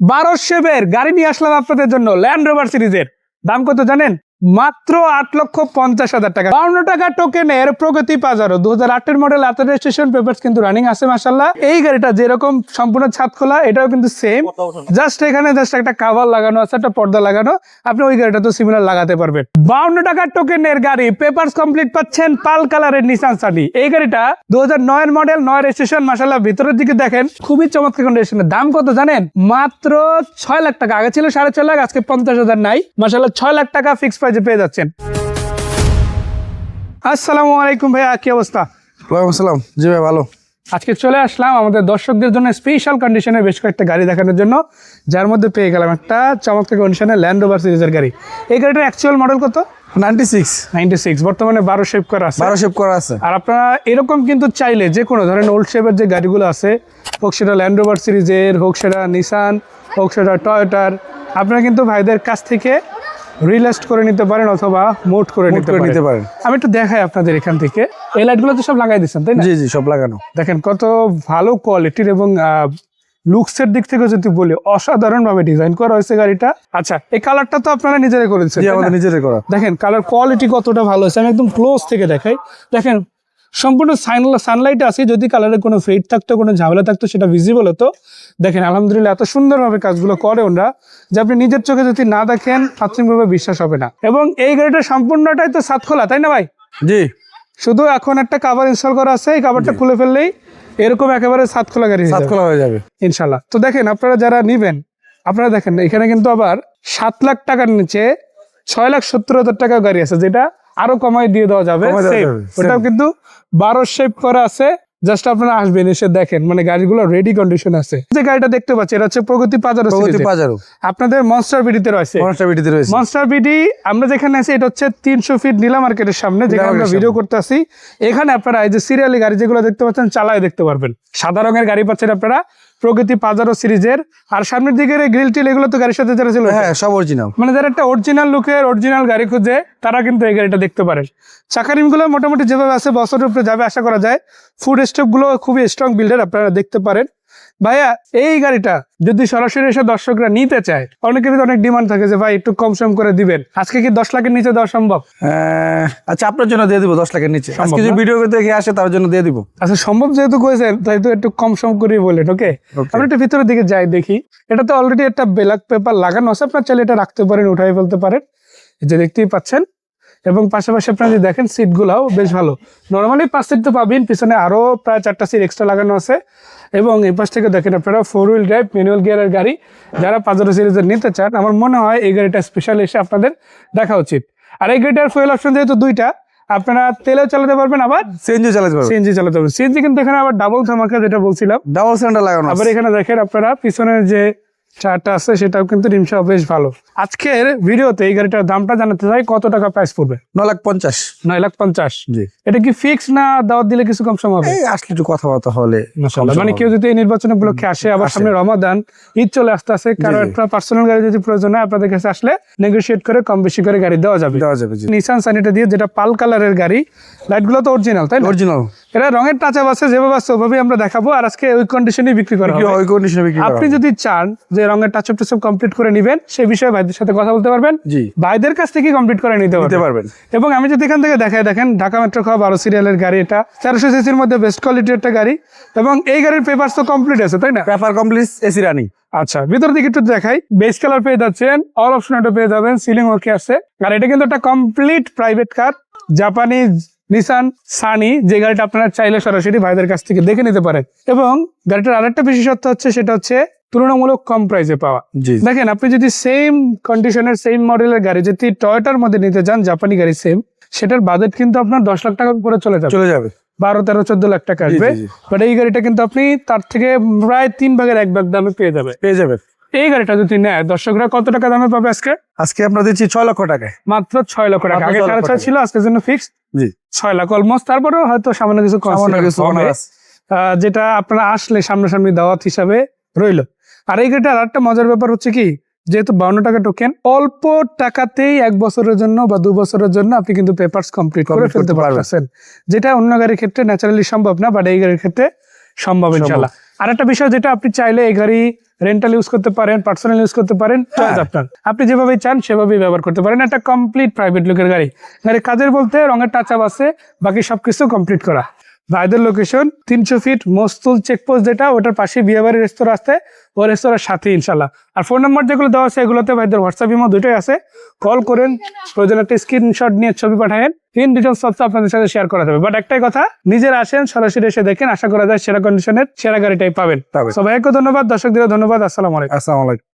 বারো গাড়ি নিয়ে আসলাম আপনাদের জন্য ল্যান্ড রোভার সিরিজের দাম কত জানেন? মাত্র আট লক্ষ পঞ্চাশ হাজার টাকা। বাউন্ন টাকা টোকেনের প্রগতি পাজারো দু হাজার আটের মডেল এত রেজিস্ট্রেশন পেপার কিন্তু রানিং আছে মাসাল্লাহ এই গাড়িটা যেরকম সম্পূর্ণ ছাদ খোলা, এটাও কিন্তু সেম জাস্ট এখানে জাস্ট একটা কাভার লাগানো আছে, একটা পর্দা লাগানো। আপনি ওই গাড়িটা তো সিমিলার লাগাতে পারবেন। বাউন্ন টাকা টোকেনের গাড়ি পেপার কমপ্লিট পাচ্ছেন পাল কালারের নিসান সানি এই গাড়িটা দু হাজার নয়ের মডেল নয় রেজিস্ট্রেশন মাসাল্লাহ ভিতরের দিকে দেখেন, খুবই চমৎকার কন্ডিশনের দাম কত জানেন? মাত্র ছয় লাখ টাকা। আগে ছিল সাড়ে ছয় লাখ, আজকে পঞ্চাশ হাজার নাই। মাসাল্লাহ ছয় লাখ টাকা ফিক্স প্রাইজে পেয়ে যাচ্ছেন। আসসালামু আলাইকুম ভাইয়া কি অবস্থা? ওয়ালাইকুম আসসালাম। জি ভাই ভালো। আজকে চলে আসলাম আমাদের দর্শকদের জন্য স্পেশাল কন্ডিশনের বেশ কয়েকটা গাড়ি দেখানোর জন্য যার মধ্যে পেয়ে গেলাম একটা চমৎকার কন্ডিশনের ল্যান্ড ওভার সিরিজের গাড়ি। এই গাড়িটার অ্যাকচুয়াল মডেল কত? নাইনটি সিক্স নাইনটি সিক্স বর্তমানে বারো শেপ করা আছে। বারো শেপ করা আছে। আর আপনারা এরকম কিন্তু চাইলে যে কোনো ধরেন ওল্ড শেপের যে গাড়িগুলো আছে হোক সেটা ল্যান্ড রোভার সিরিজের হোক সেটা নিসান হোক সেটা টয়োটার আপনারা কিন্তু ভাইদের কাছ থেকে রিলেস্ট করে নিতে পারেন অথবা মোট করে নিতে পারেন। নিতে পারেন। আমি একটু দেখাই আপনাদের এখান থেকে। এই লাইটগুলো তো সব লাগাই দিচ্ছেন তাই না? জি জি সব লাগানো। দেখেন কত ভালো কোয়ালিটির এবং লুকসের দিক থেকে যদি বলি অসাধারণ ভাবে ডিজাইন করা হয়েছে গাড়িটা। আচ্ছা এই কালারটা তো আপনারা নিজেরাই করেছেন আমাদের নিজেরাই করা। দেখেন কালার কোয়ালিটি কতটা ভালো হয়েছে আমি একদম ক্লোজ থেকে দেখাই। দেখেন সম্পূর্ণ সানলাইট আছে যদি কালারের কোনো ফেড থাকতো কোনো ঝামেলা থাকতো সেটা ভিজিবল হতো। দেখেন আলহামদুলিল্লাহ এত সুন্দরভাবে কাজগুলো করে ওরা যে আপনি নিজের চোখে যদি না দেখেন প্রাথমিকভাবে বিশ্বাস হবে না। এবং এই গাড়িটা সম্পূর্ণটাই তো সাত খোলা তাই না ভাই? জি। শুধু এখন একটা কাভার ইনস্টল করা আছে এই কাভারটা খুলে ফেললেই এরকম একেবারে সাত খোলা গাড়ি সাত খোলা হয়ে যাবে। ইনশাল্লাহ তো দেখেন আপনারা যারা নিবেন আপনারা দেখেন এখানে কিন্তু আবার সাত লাখ টাকার নিচে ছয় লাখ সত্তর হাজার টাকা গাড়ি আছে যেটা আরও কমাই দিয়ে দেওয়া যাবে। ওটাও কিন্তু বারো শেপ করা আছে। জাস্ট আপনারা আসবেন এসে দেখেন। মানে গাড়িগুলো রেডি কন্ডিশন আছে। যে গাড়িটা দেখতে পাচ্ছি এটা হচ্ছে প্রগতি পাজারো প্রগতি পাজারো। আপনাদের মনস্টার বিডিতে রয়েছে। মনস্টার বিটিতে রয়েছে। মনস্টার বিডি আমরা যেখানে আছি এটা হচ্ছে তিনশো ফিট নীলা মার্কেটের সামনে যেখানে আমরা ভিডিও করতে আসি এখানে আপনারা এই যে সিরিয়ালি গাড়ি যেগুলো দেখতে পাচ্ছেন চালায় দেখতে পারবেন। সাদা রঙের গাড়ি পাচ্ছেন আপনারা। প্রগতি পাজারো সিরিজের। আর সামনের দিকের গ্রিল টিল এগুলো তো গাড়ির সাথে যারা ছিল হ্যাঁ সব অরিজিনাল মানে যারা একটা অরিজিনাল লুকের অরিজিনাল গাড়ি খুঁজে তারা কিন্তু এই গাড়িটা দেখতে পারে। চাকারিমগুলো মোটামুটি যেভাবে আছে বছরের উপরে যাবে আশা করা যায়। ফুড স্টপগুলো খুবই স্ট্রং বিল্ডার আপনারা দেখতে পারেন। ভাইয়া এই গাড়িটা যদি সরাসরি এসে দর্শকরা নিতে চায় অনেকেরই তো অনেক ডিমান্ড থাকে যে ভাই একটু কম সম করে দিবেন। আজকে কি দশ লাখের নিচে দেওয়া সম্ভব? আচ্ছা আপনার জন্য দিয়ে দিব দশ লাখের নিচে। আজকে যে ভিডিও দেখে আসে তার জন্য দিয়ে দিব। আচ্ছা সম্ভব যেহেতু করেছেন তাই তো একটু কম সম করে বলেন ওকে. আমরা একটু ভিতরের দিকে যাই দেখি। এটাতে অলরেডি একটা ব্ল্যাক পেপার লাগানো আছে আপনার চাইলে এটা রাখতে পারেন উঠাই ফেলতে পারেন। যে দেখতেই পাচ্ছেন এবং পাশাপাশি আপনারা যদি দেখেন সিটগুলাও বেশ ভালো। নর্মালি পাঁচ সিট তো পাবেন পিছনে আরও প্রায় চারটা সিট এক্সট্রা লাগানো আছে। এবং এই পাশ থেকে দেখেন আপনারা ফোর হুইল ড্রাইভ ম্যানুয়াল গিয়ারের গাড়ি। যারা পাজারো সিরিজের নিতে চান আমার মনে হয় এই গাড়িটা স্পেশাল এসে আপনাদের দেখা উচিত। আর এই গাড়িটার ফুয়েল অপশন যেহেতু দুইটা আপনারা তেলেও চালাতে পারবেন আবার সিএনজি চালাতে পারবেন। সিএনজি চালাতে পারবেন। সিএনজি কিন্তু এখানে আবার ডাবল ধামাকা যেটা বলছিলাম। ডাবল সিলিন্ডার লাগানো আবার এখানে দেখেন আপনারা পিছনের যে চারটা আছে সেটাও কিন্তু রিমসা বেশ ভালো। আজকের ভিডিওতে এই গাড়িটার দামটা জানাতে চাই কত টাকা প্রাইস পড়বে? ন লাখ পঞ্চাশ নয় লাখ পঞ্চাশ। জি। এটা কি ফিক্স না দাওয়াত দিলে কিছু কম সময় হবে? আসলে একটু কথাবার্তা হলে মানে কেউ যদি এই নির্বাচন উপলক্ষে আসে আবার সামনে রমাদান ঈদ চলে আসতে আসে কারও একটা পার্সোনাল গাড়ি যদি প্রয়োজন হয় আপনাদের কাছে আসলে নেগোসিয়েট করে কম বেশি করে গাড়ি দেওয়া যাবে। দেওয়া যাবে জি। নিসান সানিটা দিয়ে যেটা পাল কালারের গাড়ি লাইটগুলো তো অরিজিনাল তাই না? অরিজিনাল এটা রঙের টাচ আপ আছে যেভাবে আছে ওভাবেই আমরা দেখাবো। আর আজকে ওই কন্ডিশনেই বিক্রি করা হবে। ওই কন্ডিশনে বিক্রি করা আপনি যদি চান যে রঙের টাচ আপ টাচ কমপ্লিট করে নেবেন সেই বিষয়ে ভাইদের সাথে কথা বলতে পারবেন। জি। ভাইদের কাছ থেকে কমপ্লিট করে নিতে পারবেন। পারবেন। এবং আমি যদি এখান থেকে দেখাই দেখেন ঢাকা মেট্রো খাওয়া বারো সিরিয়ালের গাড়ি এটা। তেরোশো সিসির মধ্যে বেস্ট কোয়ালিটির একটা গাড়ি। এবং এই গাড়ির পেপার তো কমপ্লিট আছে তাই না? পেপার কমপ্লিট এসি রানিং আচ্ছা ভিতর দিকে একটু দেখাই। বেস কালার পেয়ে যাচ্ছেন অল অপশন পেয়ে যাবেন সিলিং ওকে আছে। আর এটা কিন্তু একটা কমপ্লিট প্রাইভেট কার জাপানি নিসান সানি যে গাড়িটা আপনারা চাইলে সরাসরি ভাইদের কাছ থেকে দেখে নিতে পারেন। এবং গাড়িটার আরেকটা বিশেষত্ব হচ্ছে সেটা হচ্ছে তুলনামূলক কম প্রাইসে পাওয়া। দেখেন আপনি যদি সেম কন্ডিশনের সেম মডেলের গাড়ি যদি টয়টার মধ্যে নিতে চান জাপানি গাড়ি সেম সেটার বাজেট কিন্তু আপনার দশ লাখ টাকা করে চলে যাবে। চলে যাবে। বারো তেরো চোদ্দ লাখ টাকা আসবে। বাট এই গাড়িটা কিন্তু আপনি তার থেকে প্রায় তিন ভাগের এক ভাগ দামে পেয়ে যাবে পেয়ে যাবে এই গাড়িটা যদি নেয় দর্শকরা কত টাকা দামে পাবে আজকে? আজকে আমরা দিচ্ছি ছয় লক্ষ টাকায়। মাত্র ছয় লক্ষ টাকা। আগে সাড়ে ছয় ছিল আজকের জন্য ফিক্সড জি। ছয় লাখ অলমোস্ট তারপরেও হয়তো সামান্য কিছু যেটা আপনারা আসলে সামনাসামনি দাওয়াত হিসাবে রইল। আর এই গাড়িটার আরেকটা মজার ব্যাপার হচ্ছে কি যেহেতু বাউন্ন টাকা টোকেন অল্প টাকাতেই এক বছরের জন্য বা দু বছরের জন্য আপনি কিন্তু পেপারস কমপ্লিট করে ফেলতে পারবেন। যেটা অন্য গাড়ির ক্ষেত্রে ন্যাচারালি সম্ভব না বাট এই গাড়ির ক্ষেত্রে সম্ভব ইনশাল্লাহ। আর একটা বিষয় যেটা আপনি চাইলে এই গাড়ি রেন্টাল ইউজ করতে পারেন পার্সোনাল ইউজ করতে পারেন হ্যাঁ। আপনার। আপনি যেভাবে চান সেভাবেই ব্যবহার করতে পারেন। একটা কমপ্লিট প্রাইভেট লোকের গাড়ি। গাড়ির কাজের বলতে রঙের টাচ আপ আছে বাকি সবকিছু কমপ্লিট করা। ভাইদের লোকেশন তিনশো ফিট মস্তুল চেকপোস্ট যেটা ওটার পাশে বিয়েবাড়ির রেস্তোরাঁ আসতে ও রেস্তোরাঁর সাথে ইনশাল্লাহ আর ফোন নাম্বার যেগুলো দেওয়া আছে এগুলোতে ভাইদের হোয়াটসঅ্যাপ ইমো দুটোই আছে। কল করেন প্রয়োজন একটা স্ক্রিনশট নিয়ে ছবি পাঠায়েন। তিন ডিটেলস সব আপনাদের সাথে শেয়ার করা যাবে। বাট একটাই কথা নিজেরা আসেন সরাসরি এসে দেখেন আশা করা যায় সেরা কন্ডিশনের সেরা গাড়িটাই পাবেন। সবাইকে ধন্যবাদ দর্শকদের ধন্যবাদ আসসালামু আলাইকুম। আসসালামু আলাইকুম।